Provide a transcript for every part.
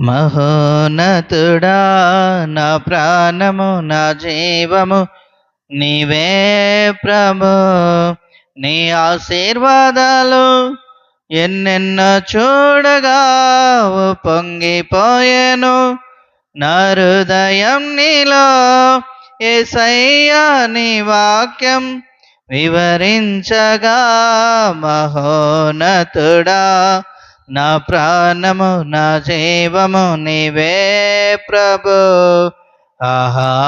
మహోనతుడా నా ప్రాణము నా జీవము నీవే ప్రభు. నీ ఆశీర్వాదాలు ఎన్నెన్నో చూడగా పొంగిపోయాను. నా హృదయం నీలో ఏసయ్యా నీ వాక్యం వివరించగా మహోనతుడా. నా ప్రాణము నా జీవము నీవే ప్రభు. ఆహా.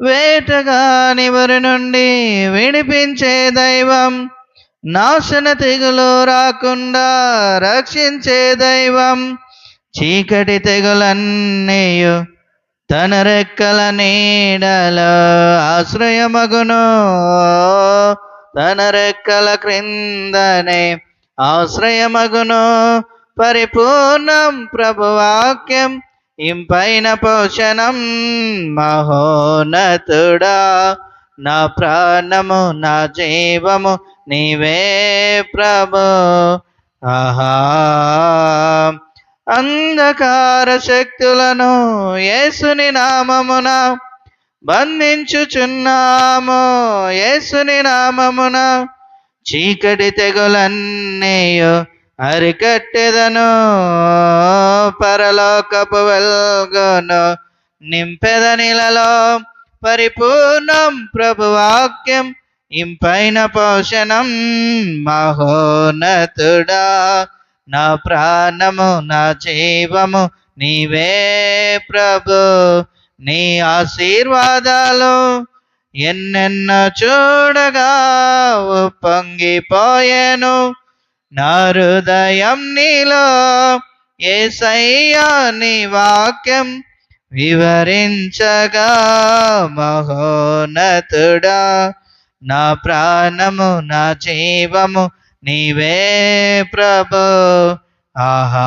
వేటగానివరి నుండి విడిపించే దైవం నాశన తెగులు రాకుండా రక్షించే దైవం చీకటి తెగులన్నీయు తన రెక్కల నీడలో ఆశ్రయమగును. తన రెక్కల క్రిందనే ఆశ్రయమగును. పరిపూర్ణం ప్రభువాక్యం. ఇంపైన పోషణం మహోనతుడా నా ప్రాణము నా జీవము నీవే ప్రభు. ఆహా. అంధకార శక్తులను యేసుని నామమున బంధించుచున్నాము. యేసుని నామమున చీకటి తెగులన్నీయు అరికట్టెదను పరలోకపు వెల్గను నింపెదనిలలో పరిపూర్ణం ప్రభువాక్యం ఇంపైన పోషణం మహోన్నతుడా. నా ప్రాణము నా జీవము నీవే ప్రభు నీ ఆశీర్వాదాలు ఎన్నెన్న చూడగా పొంగిపోయాను నా హృదయం నీలో ఏసయ్యా నీ వాక్యం వివరించగా మహోనతుడా నా ప్రాణము నా జీవము నీవే ప్రభు. ఆహా.